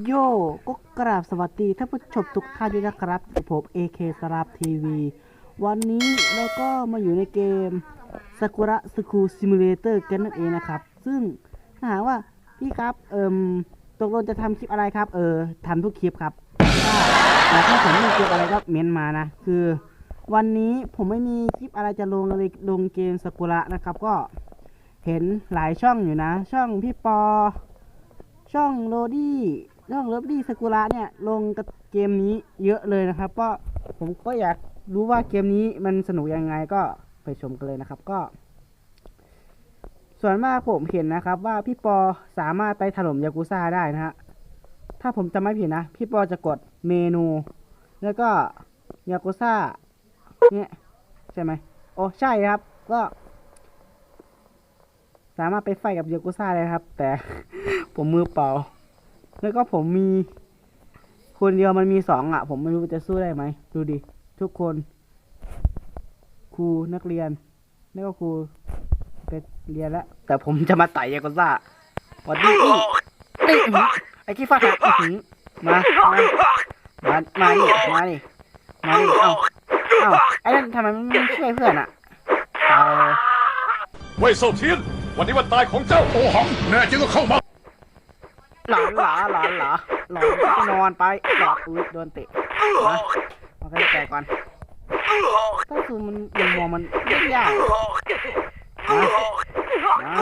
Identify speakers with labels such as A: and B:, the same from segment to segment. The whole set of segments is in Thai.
A: โยก็กราบสวัสดีท่านผู้ชมทุกท่านด้วยนะครับผม AK สราบทีวี วันนี้เราก็มาอยู่ในเกม Sakura School Simulator กันนั่นเองนะครับ ซึ่งถ้าหากว่าพี่ครับเอิมตกลงจะทำคลิปอะไรครับ เออทำทุกคลิปครับถ้าแต่ถ้าผมมีคลิปอะไรก็เม้นมานะ คือ วันนี้ผมไม่มีคลิปอะไรจะลงเลยลงเกมสกุระนะครับ ก็เห็นหลายช่องอยู่นะ ช่องพี่ปอ ช่องโรดี้ ช่องเลิฟดี้สกุระเนี่ยลงกับเกมนี้เยอะเลยนะครับ ก็ผมก็อยากรู้ว่าเกมนี้มันสนุกยังไงก็ไปชมกันเลยนะครับก็ ส่วนมากผมเห็นนะครับ ว่าพี่ปอสามารถไปถล่มยากุซ่าได้นะฮะถ้าผมจำไม่ผิดนะ พี่ปอจะกดเมนู แล้วก็ยากุซ่าเนี่ยใช่ไหมโอ้ใช่ครับ ก็ สามารถไปไฟกับยากุซ่าเลยครับ แต่ผมมือเปล่า แล้วก็ผมมี คนเดียวมันมีสองอะ ผมไม่รู้จะสู้ได้ไหม ดูดิ ทุกคน ครูนักเรียน แล้วก็ครูไปเรียนแล้ว แต่ผมจะมาไต่ยากุซ่าวันี่นี่อื้อหือไอ้ขี้ฟ้าหักอื้อหือมามา มา มาดิมาดิมาดิเอ้าเอ้าไอ้นั่นทำไมมันไม่ช่วยเพื่อนอะ
B: เว่ยเซเทียน วันนี้วันตายของเจ้าโอหัง แน่จริงก็เข้ามา
A: หลอนหลาหลอนหลาหลอนก็นอนไปหลอกอุ้ยโดนเตะนะเอาไปแตะก่อนถ้าคือมันยังมองมันเล่นยากนะนะ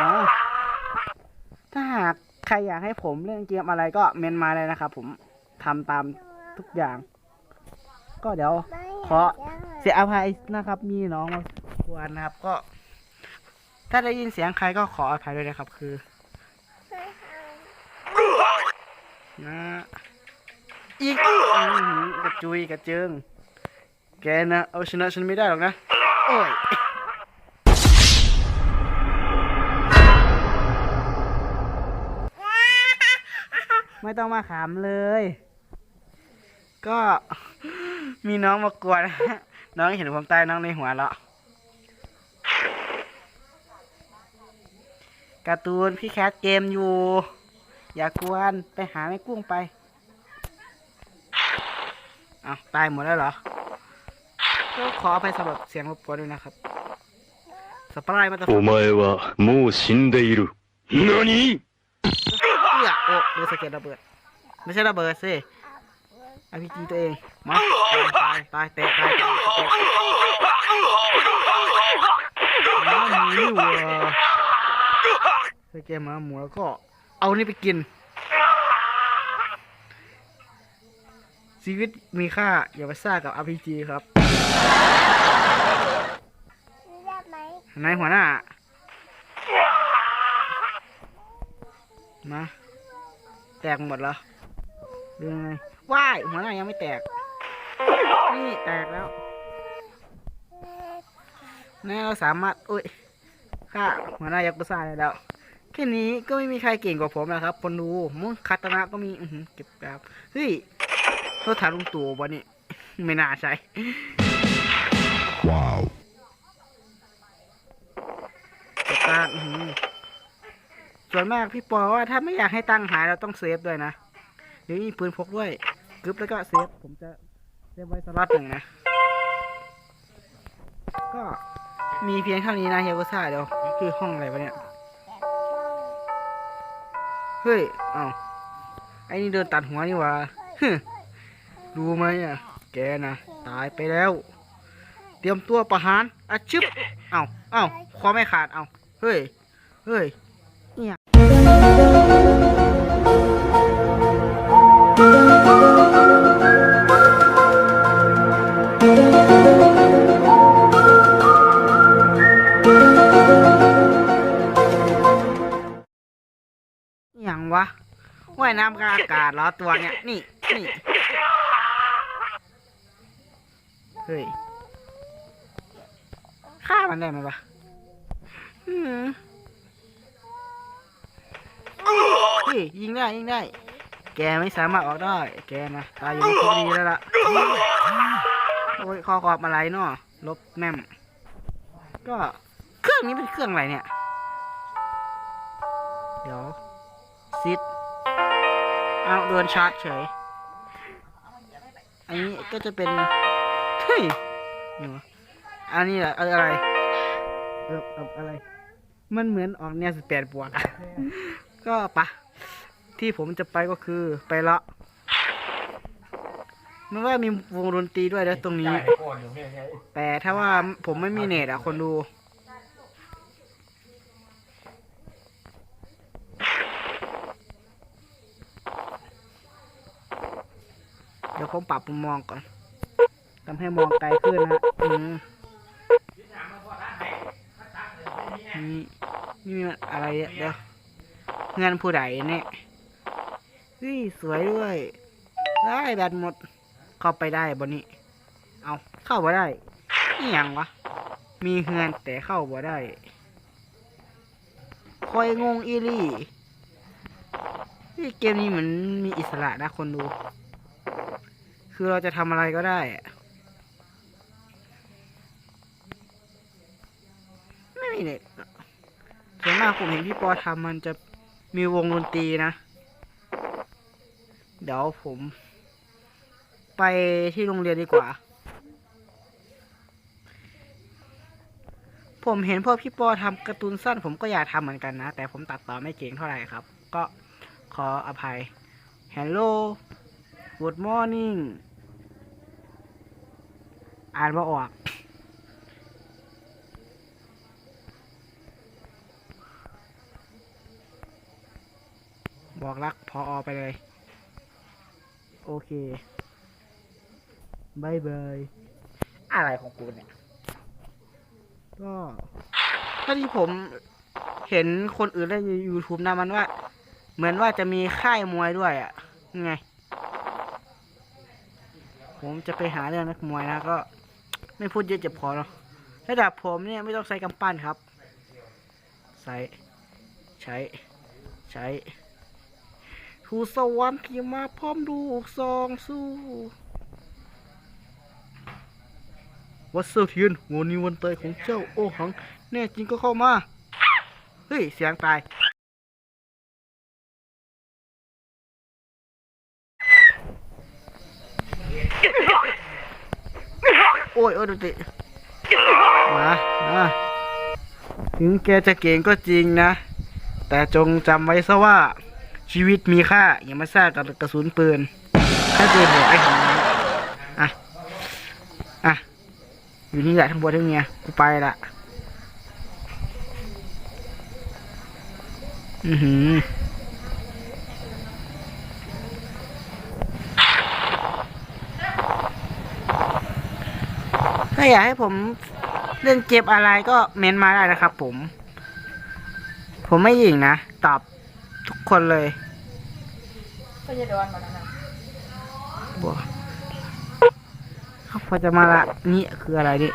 A: นะถ้าหากใครอยากให้ผมเล่นเกมอะไรก็เมนมาเลยนะครับผมทำตามทุกอย่าง ก็เดี๋ยวขอเสียอภัยนะครับ มีน้องมาควรนะครับ ก็ ถ้าได้ยินเสียงใครก็ขออภัยด้วยนะครับ คือ นะอีกกระจุยกระเจิง แกนะเอาชนะฉันไม่ได้หรอกนะ โอ้ยไม่ต้องมาขำเลย ก็มีน้องมากวนน้องเห็นผมตายน้องในหัวแล้วการ์ตูนพี่แคทเกมอยู่ อย่ากวนไปหาแม่กุ้งไปเอาตายหมดแล้วเหรอก็ขออภัยสำหรับเสียงรบกวนด้วยนะครับสปายมาตะ
C: โอมาเอวะมูชิน
A: เดอิรุนานิเอื้อโอ้ดูสะเก็ดระเบิด ไม่ใช่ระเบิดสิอพีจีตัวเองมาตายตายเตะตายมาหมูว่ะสเก็ตมาหมูแล้วก็ เอานี่ไปกิน ชีวิตมีค่า อย่าไปซ่ากับ RPG ครับ
D: ได้ไหม
A: นายหัวหน้า มา แตกหมดเหรอดูยังไงว้าย หัวหน้ายังไม่แตก นี่แตกแล้วนี่เราสามารถ อุ้ยฆ่าหัวหน้ายักษ์ซ่าได้แล้วแค่นี้ก็ไม่มีใครเก่งกว่าผมแล้วครับคนดูมุนคาตนะก็มีอือหือเก็บแบบเฮ้ยเขาถามลุงตู่วะนี่ไม่น่าใช่
C: ว้าว
A: จัดการอื้อหือส่วนมากพี่ปอว่าถ้าไม่อยากให้ตังค์หายเราต้องเซฟด้วยนะเดี๋ยวมีปืนพกด้วยกึบแล้วก็เซฟผมจะเซฟไว้สล็อตหนึ่งนะ ก็มีเพียงเท่านี้นะเฮียกุซ่าเดี๋ยวคือห้องอะไรวะเนี่ยเฮ้ย เอ้าไอ้นี่เดินตัดหัวนี่ว่าฮึดูไหมอะ แกนะตายไปแล้ว เตรียมตัวประหารอาชิบเอ้าเอ้าคอไม่ขาด เอ้าเฮ้ย เฮ้ย ว่ายน้ำกลางอากาศเหรอตัวเนี่ยนี่นี่เฮ้ยฆ่ามันได้ไหมวะอืมเฮ้ยยิงได้ยิงได้ แกไม่สามารถออกได้ แกนะตายอยู่ในคุกนี้แล้วล่ะโอ้ยคอกรอบอะไรเนาะลบแม่มก็เครื่องนี้เป็นเครื่องอะไรเนี่ย เดี๋ยวซิด เอาโดนชาร์จเฉย อันนี้ก็จะเป็น เฮ้ยนี่วะอันนี้แหละอะไรเออเอออะไร มันเหมือนออกแนวสิบแปดบวกอะก็ปะ ที่ผมจะไปก็คือไปละมันว่ามีวงดนตรีด้วยนะตรงนี้ แต่ถ้าว่าผมไม่มีเน็ตอะคนดู ยวผมปรับมุมมองก่อนทำให้มองไกลขึ้นนะฮะอืมนี่นี่มันอะไรอะเดี๋ยวเงินผู้ใดเนี่ยเฮ้ยสวยด้วย ได้แบตหมด เข้าไปได้บนนี้ เอาเข้าบ่ได้นี่ยังวะ มีเงินแต่เข้าบ่ได้ คอยงงอีลี่ที่ เกมนี้เหมือนมีอิสระนะคนดู คือเราจะทำอะไรก็ได้ ไม่มีเน็ตส่วนมากผมเห็นพี่ปอทำมันจะมีวงดนตรีนะ เดี๋ยวผม ไปที่โรงเรียนดีกว่า ผมเห็นพวกพี่ปอทำการ์ตูนสั้น ผมก็อยากทำเหมือนกันนะ แต่ผมตัดต่อไม่เก่งเท่าไหร่ครับ ก็ขออภัย Hello Good morning อ่านมาออกบอกรักพออไปเลย โอเคบายบายอะไรของกูเนี่ย ก็ถ้าที่ผมเห็นคนอื่นเล่นใน YouTube นะมันว่า เหมือนว่าจะมีค่ายมวยด้วยอะ่ะไง ผมจะไปหาเรื่องนักมวยนะก็ ไม่พูดเยอะเจ็บคอเนาะระดับผมเนี่ยไม่ต้องใช้กำปั้นครับ ใส่ ใช้ ใช้ทูสวรรค์ที่มาพร้อมดูกซองสู้วัดเซอร์เทียนวันนี้วันเตยของเจ้าโอหัง แน่จริงก็เข้ามา เฮ้ย เสียงตาย โอ้ย โอ้ย ดูสิมามาถึงแกจะเก่งก็จริงนะ แต่จงจำไว้ซะว่าชีวิตมีค่า อย่ามาซ่ากับกระสุนปืน ถ้าเจอบอกไอ้ของนั้นอะ อะ อยู่นี่แหละทั้งบนทั้งเมียกูไปละอือหือ ถ้าอยากให้ผมเล่นเกมอะไรก็เม้นมาได้นะครับผม ผมไม่หยิงนะ ตอบทุกคนเลย
D: ก็จะโดนหมดแล้วนะ
A: บัวเขาพอจะมาละนี่คืออะไรดิ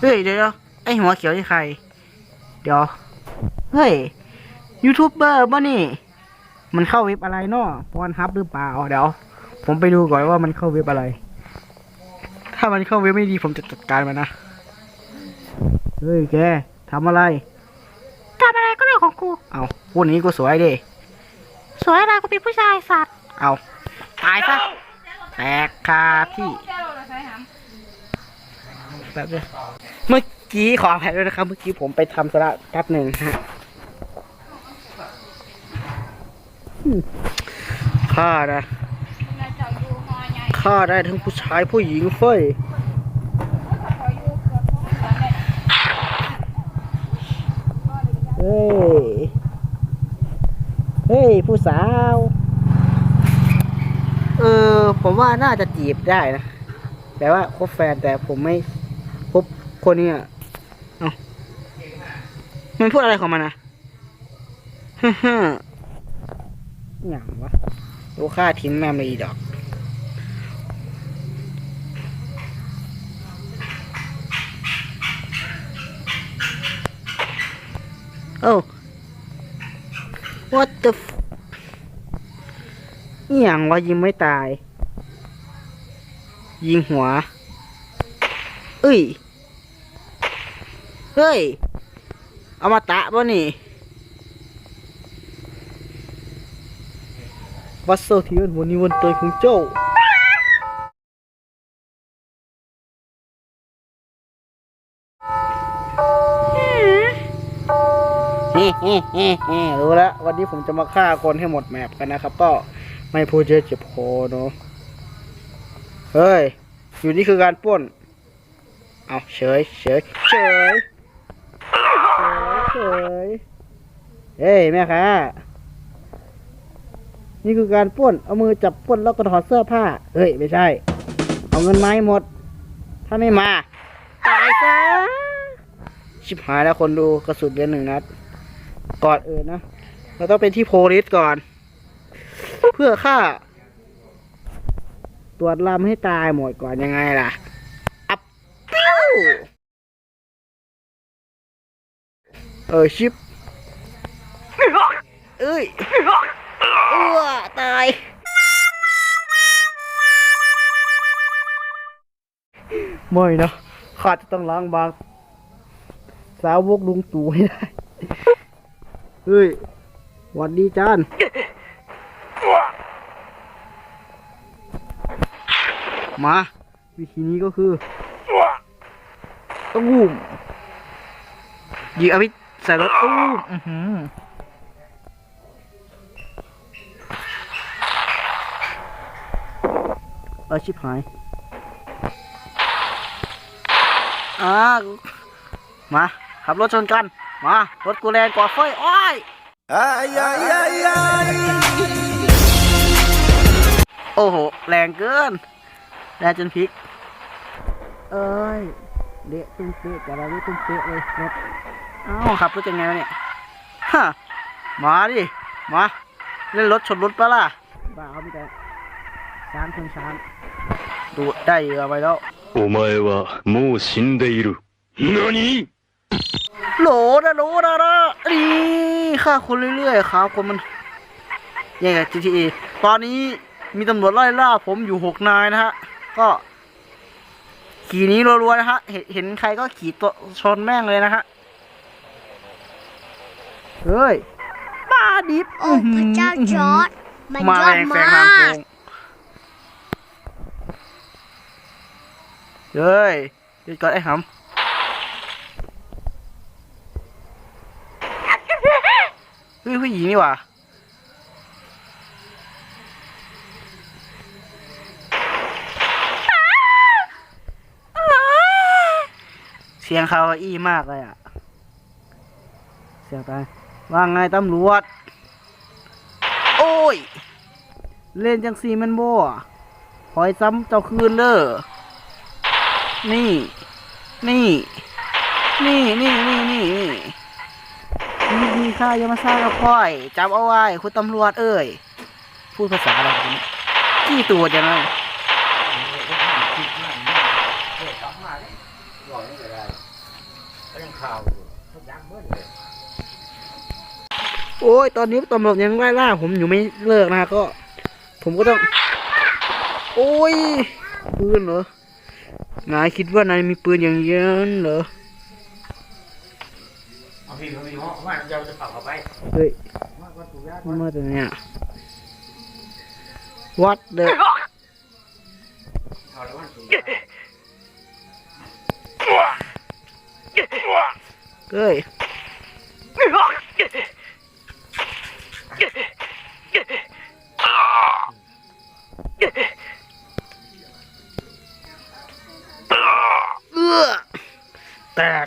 A: เฮ้ยเดี๋ยวๆไอหัวเขียวนี่ใคร เดี๋ยว เฮ้ยยูทูบเบอร์ป่ะนี่ มันเข้าเว็บอะไรเนาะพรฮับหรือเปล่าเดี๋ยว ผมไปดูก่อนว่ามันเข้าเว็บอะไร ถ้ามันเข้าเว็บไม่ดีผมจะจัดการมันนะ เฮ้ยแกทำอะไรทำอะไรก็เรื่องของกู เอาพูดนี้กูสวยดิ สวยอะไรกูเป็นผู้ชายสัตว์ เอาตายซะ แตกคาที่
D: แก้วเราใช้หาม
A: แบบนี้เมื่อกี้ขออภัยด้วยนะครับ เมื่อกี้ผมไปทำธุระแป๊บหนึ่งฮะอืมข้านะ
D: เราจะอยู่ หอใหญ่
A: ข้าได้ทั้งผู้ชายผู้หญิงเฟ้ย
D: เกือบทุกเดือนเลย
A: เฮ้ย เฮ้ย ผู้สาว เออ ผมว่าน่าจะจีบได้นะ แต่ว่าคบแฟนแต่ผมไม่คบคนนี้อะเอามันพูดอะไรของมันนะฮ่าฮ่าอย่างวะดูค่าทิ้งแม่มเลยอีดอก โอ้ what the f อย่างวะยิงไม่ตาย ยิงหัว เอ้ย เฮ้ย เอามาตะป่ะนี่วัดโซเทียนวันนี้วันเตยของเจ้า เฮ้เฮ้เฮ้รู้แล้ว วันนี้ผมจะมาฆ่าคนให้หมดแมปกันนะครับ ก็ไม่พูดเยอะเจ็บคอเนาะเฮ้ย อยู่นี่คือการป้น เอาเฉยเฉยเฉยเฉยเฮ้ยแม่ค้านี่คือการป้น เอามือจับป้นแล้วก็ถอดเสื้อผ้า เฮ้ย ไม่ใช่ เอาเงินไม้หมด ถ้าไม่มา ตายซะ ชิบหายแล้วคนดูกระสุนเดือนหนึ่งนัด ก่อนอื่นนะเราต้องเป็นที่โพลิสก่อน เพื่อฆ่า ตรวจลำให้ตายหมดก่อนยังไงล่ะ อัพปิ้วเออชิปเอ้ยเอ้อตายไม่นะข้าจะต้องล้างบาง สาวกลุงตู่ให้ได้ เฮ้ยหวัดดีจานมา วิธีนี้ก็คือตู้มยิงอภิใส่รถตู้มอือหือเออชิบหาย อ่า มา ขับรถชนกัน มา รถกูแรงกว่าเฟ้ยอ้อยโอ้โห แรงเกิน แรงจนพลิก เอ้ย เละตุ้มเป๊ะแต่เราไม่ตุ้มเป๊ะเลยรถเอ้าขับรถยังไงวะเนี่ย ฮะ มาดิ มา เล่นรถชนรถปะล่ะ บ้าเขาไม่ได้ช้างชนช้างดูได้เหยื่อไปแล้ว
C: お前はもう死んでいる。何
A: โหลนะโหลนะนะนี่ฆ่าคนเรื่อยๆครับคนมันยังไง GTA ตอนนี้มีตำรวจไล่ล่าผมอยู่หกนายนะฮะ ก็ขี่หนี้รัวๆนะฮะเห็นเห็นใครก็ขี่ตัวชนแม่งเลยนะฮะ เฮ้ยบ้าดิบ
E: โอ้พระเจ้าจอร์ดมัน
A: มาย
E: อ
A: แร
E: ด
A: งแซ
E: มาง
A: ทางโค้
E: ก
A: งเฮ้ยหยุดก่อนไอ้หำ เฮ้ยผู้หญิงนี่หว่าเสียงคาวาอี้มากเลยอะ เสียงไปว่าไงตำรวจ โอ้ย เล่นจังซีมันโบ่หอยซ้ำเจ้าคืนเด้อ นี่ นี่ นี่ นี่ นี่ นี่ นี่มีมีค่ายามาซ่ากับค่อยจำเอาไว้คุณตำรวจเอ้ยพูดภาษาอะไรกันเนี่ยกี่ตัวจังเลยโอ้ย ตอนนี้ตำรวจยังไล่ล่าผมอยู่ไม่เลิกนะก็ ผมก็ต้อง โอ้ย ปืนเหรอนายคิดว่านายมีปืนอย่างเงี้ยเหรอ
B: พี่เอาพี่ห้องมาเจ้าจะฝากเขาไป
A: เฮ้ยมันมาจากไหนอะ What the
B: เอาแล้วมันสูง
A: เฮ้ยเอื้อแตก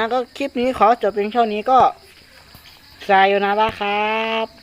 A: นะก็คลิปนี้ขอจบเพียงเท่านี้ก็สายอยู่นะบ้าครับ